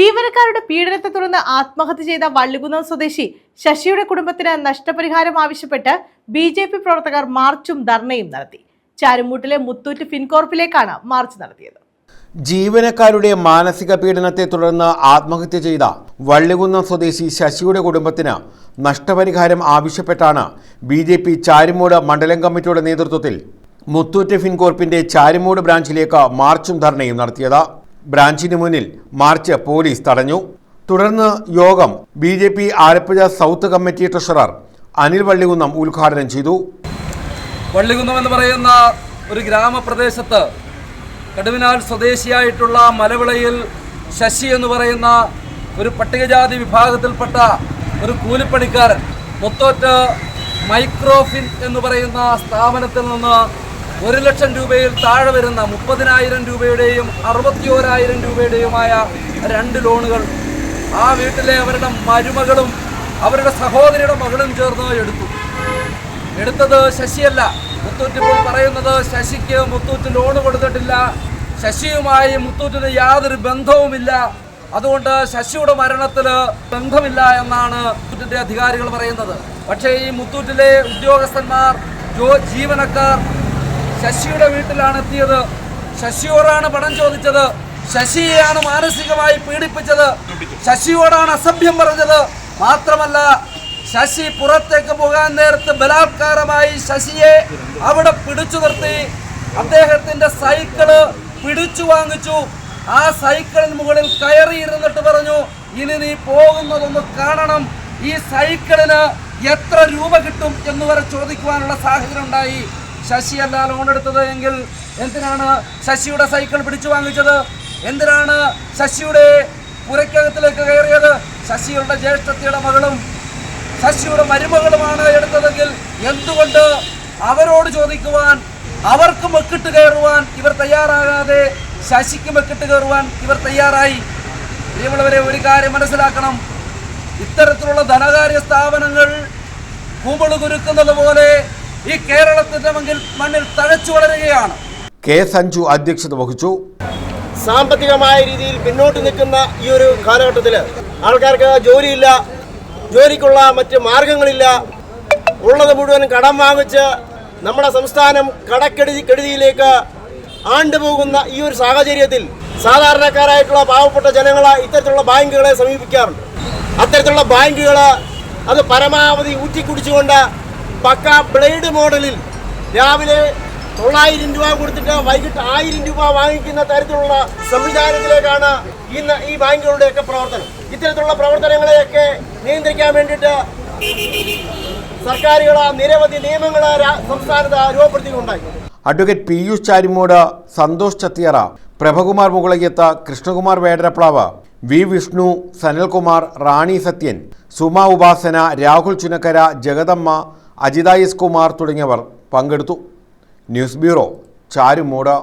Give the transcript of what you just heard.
ജീവനക്കാരുടെ പീഡനത്തെ തുടർന്ന് ആത്മഹത്യ ചെയ്ത വള്ളികുന്നം സ്വദേശി ശശിയുടെ കുടുംബത്തിന് നഷ്ടപരിഹാരം ആവശ്യപ്പെട്ട് ബി ജെ പി പ്രവർത്തകർ മാർച്ചും ധർണയും നടത്തി. ചാരുമൂട്ടിലെ മുത്തൂറ്റ് ഫിൻകോർപ്പിലേക്കാണ് മാർച്ച് നടത്തിയത്. ജീവനക്കാരുടെ മാനസിക പീഡനത്തെ തുടർന്ന് ആത്മഹത്യ ചെയ്ത വള്ളികുന്നം സ്വദേശി ശശിയുടെ കുടുംബത്തിന് നഷ്ടപരിഹാരം ആവശ്യപ്പെട്ടാണ് ബി ജെ പി ചാരിമൂട് മണ്ഡലം കമ്മിറ്റിയുടെ നേതൃത്വത്തിൽ മുത്തൂറ്റ് ഫിൻകോർപ്പിന്റെ ചാരിമൂട് ബ്രാഞ്ചിലേക്ക് മാർച്ചും ധർണയും നടത്തിയത്. ബ്രാഞ്ചിന് മുന്നിൽ മാർച്ച് പോലീസ് തടഞ്ഞു. തുടർന്ന് യോഗം B J P Alappuzha south committee treasurer Anil Vallikunnam ഉദ്ഘാടനം ചെയ്തു. വള്ളികുന്നം എന്ന് പറയുന്ന ഒരു ഗ്രാമപ്രദേശത്ത് കടുവിനാൽ സ്വദേശിയായിട്ടുള്ള മലവിളയിൽ ശശി എന്ന് പറയുന്ന ഒരു പട്ടികജാതി വിഭാഗത്തിൽപ്പെട്ട ഒരു കൂലിപ്പണിക്കാരൻ മുത്തോറ്റ് മൈക്രോഫിൻ എന്ന് പറയുന്ന സ്ഥാപനത്തിൽ നിന്ന് ഒരു ലക്ഷം രൂപയിൽ താഴെ വരുന്ന മുപ്പതിനായിരം രൂപയുടെയും അറുപത്തിയോരായിരം രൂപയുടെയുമായ രണ്ട് ലോണുകൾ ആ വീട്ടിലെ അവരുടെ മരുമകളും അവരുടെ സഹോദരിയുടെ മകളും ചേർന്ന് എടുത്തു. എടുത്തത് ശശിയല്ല. മുത്തൂറ്റ് ഇപ്പോൾ പറയുന്നത് ശശിക്ക് മുത്തൂറ്റ് ലോൺ കൊടുത്തിട്ടില്ല. ശശിയുമായി മുത്തൂറ്റിന് യാതൊരു ബന്ധവുമില്ല. അതുകൊണ്ട് ശശിയുടെ മരണത്തിൽ ബന്ധമില്ല എന്നാണ് മുത്തൂറ്റിന്റെ അധികാരികൾ പറയുന്നത്. പക്ഷേ ഈ മുത്തൂറ്റിലെ ഉദ്യോഗസ്ഥന്മാർ ജീവനക്കാർ ശശിയുടെ വീട്ടിലാണ് എത്തിയത് ശശിയോടാണ് പണം ചോദിച്ചത്. ശശിയെയാണ് മാനസികമായി പീഡിപ്പിച്ചത്. ശശിയോടാണ് അസഭ്യം പറഞ്ഞത്. മാത്രമല്ല ശശി പുറത്തേക്ക് പോകാൻ നേരത്ത് ബലാത്കാരമായി ശശിയെ അവിടെ പിടിച്ചു നിർത്തി. അദ്ദേഹത്തിന്റെ സൈക്കിൾ പിടിച്ചു വാങ്ങിച്ചു. ആ സൈക്കിളിന് മുകളിൽ കയറി ഇരുന്നിട്ട് പറഞ്ഞു ഇനി നീ പോകുന്നതൊന്ന് കാണണം. ഈ സൈക്കിളിന് എത്ര രൂപ കിട്ടും എന്ന് വരെ ചോദിക്കുവാനുള്ള സാഹചര്യം ഉണ്ടായി. ശശിയല്ല ലോൺ എടുത്തത് എങ്കിൽ എന്തിനാണ് ശശിയുടെ സൈക്കിൾ പിടിച്ചു വാങ്ങിച്ചത്? എന്തിനാണ് ശശിയുടെ പുരയ്ക്കകത്തിലേക്ക് കയറിയത്? ശശിയുടെ ജ്യേഷ്ഠത്തിയുടെ മകളും ശശിയുടെ മരുമകളുമാണ് എടുത്തതെങ്കിൽ എന്തുകൊണ്ട് അവരോട് ചോദിക്കുവാൻ അവർക്ക് മെക്കിട്ട് കയറുവാൻ ഇവർ തയ്യാറാകാതെ ശശിക്ക് മെക്കിട്ട് കയറുവാൻ ഇവർ തയ്യാറായി? പ്രിയമുള്ളവരെ ഒരു കാര്യം മനസ്സിലാക്കണം. ഇത്തരത്തിലുള്ള ധനകാര്യ സ്ഥാപനങ്ങൾ കുമിൾ കുരുക്കുന്നത് പോലെ ഈ കേരളത്തിന്റെ മണ്ണിൽ മണ്ണിൽ തഴച്ചു വളരുകയാണ്. കെ സഞ്ജു അധ്യക്ഷത വഹിച്ചു. സാമ്പത്തികമായ രീതിയിൽ പിന്നോട്ട് നിൽക്കുന്ന ഈ ഒരു കാലഘട്ടത്തിൽ ആൾക്കാർക്ക് ജോലിയില്ല ജോലിക്കുള്ള മറ്റ് മാർഗങ്ങളില്ല. ഉള്ളത് മുഴുവൻ കടം വാങ്ങിച്ച് നമ്മുടെ സംസ്ഥാനം കടക്കെടുതി കെടുതിയിലേക്ക് ആണ്ടുപോകുന്ന ഈ ഒരു സാഹചര്യത്തിൽ സാധാരണക്കാരായിട്ടുള്ള പാവപ്പെട്ട ജനങ്ങൾ ഇത്തരത്തിലുള്ള ബാങ്കുകളെ സമീപിക്കാറുണ്ട്. അത്തരത്തിലുള്ള ബാങ്കുകൾ അത് പരമാവധി ഊറ്റിക്കുടിച്ചുകൊണ്ട് പക്ക ബ്ലേഡ് മോഡലിൽ രാവിലെ തൊള്ളായിരം രൂപ കൊടുത്തിട്ട് വൈകിട്ട് ആയിരം രൂപ വാങ്ങിക്കുന്ന തരത്തിലുള്ള സംവിധാനത്തിലേക്കാണ് ഇന്ന് ഈ ബാങ്കുകളുടെയൊക്കെ പ്രവർത്തനം. ഇത്തരത്തിലുള്ള പ്രവർത്തനങ്ങളെയൊക്കെ നിയന്ത്രിക്കാൻ വേണ്ടിയിട്ട് സർക്കാരുകൾ നിരവധി നിയമങ്ങൾ സംസ്ഥാനത്ത് രൂപപ്പെടുത്തിയിട്ടുണ്ടായി advocate Piyush Charummood Santhosh Chathiyara Prabhakumar Mukalayyath Krishnakumar Vedarplavu V Vishnu Sanalkumar Rani Sathyan Suma Upasana Rahul Chunakkara Jagadamma Ajitha S Kumar തുടങ്ങിയവർ പങ്കെടുത്തു. News bureau Charummood.